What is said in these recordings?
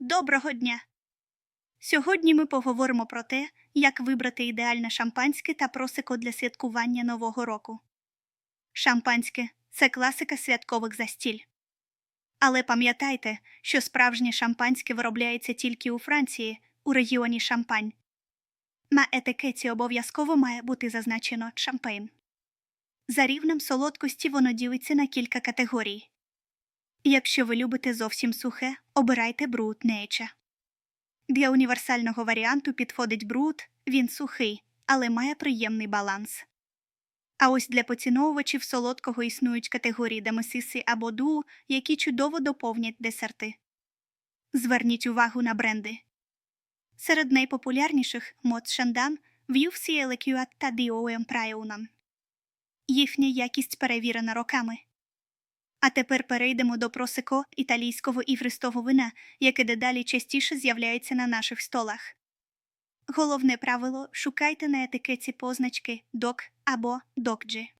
Доброго дня! Сьогодні ми поговоримо про те, як вибрати ідеальне шампанське та просеко для святкування Нового року. Шампанське це класика святкових застіль. Але пам'ятайте, що справжнє шампанське виробляється тільки у Франції, у регіоні Шампань. На етикеті обов'язково має бути зазначено шампейн. За рівнем солодкості воно ділиться на кілька категорій. Якщо ви любите зовсім сухе, обирайте Brut Nature. Для універсального варіанту підходить Brut, він сухий, але має приємний баланс. А ось для поціновувачів солодкого існують категорії демесиси або ду, які чудово доповнять десерти. Зверніть увагу на бренди. Серед найпопулярніших Мот Шандан, В'ювсі Елекюат та Діоем Прайунан. Їхня якість перевірена роками. А тепер перейдемо до просеко італійського івристого вина, яке дедалі частіше з'являється на наших столах. Головне правило шукайте на етикеті позначки док або докджі.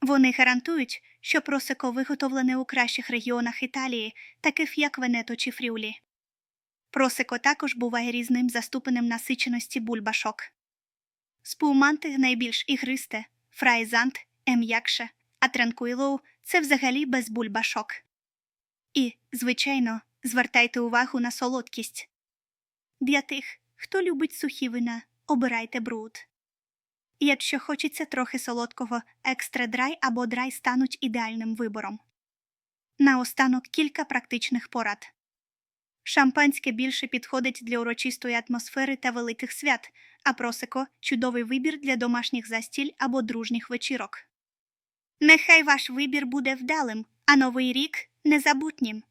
Вони гарантують, що просеко виготовлене у кращих регіонах Італії, таких як Венето чи Фрюлі. Просеко також буває різним за ступенем насиченості бульбашок. Спуманти найбільш ігристе, фрайзант ем'якше, а транкуйлоу це взагалі без бульбашок. І, звичайно, звертайте увагу на солодкість. Для тих, хто любить сухі вина, обирайте бруд. Якщо хочеться трохи солодкого, екстра драй або драй стануть ідеальним вибором. Наостанок кілька практичних порад. Шампанське більше підходить для урочистої атмосфери та великих свят, а просеко чудовий вибір для домашніх застіль або дружніх вечірок. Нехай ваш вибір буде вдалим, а новий рік незабутнім.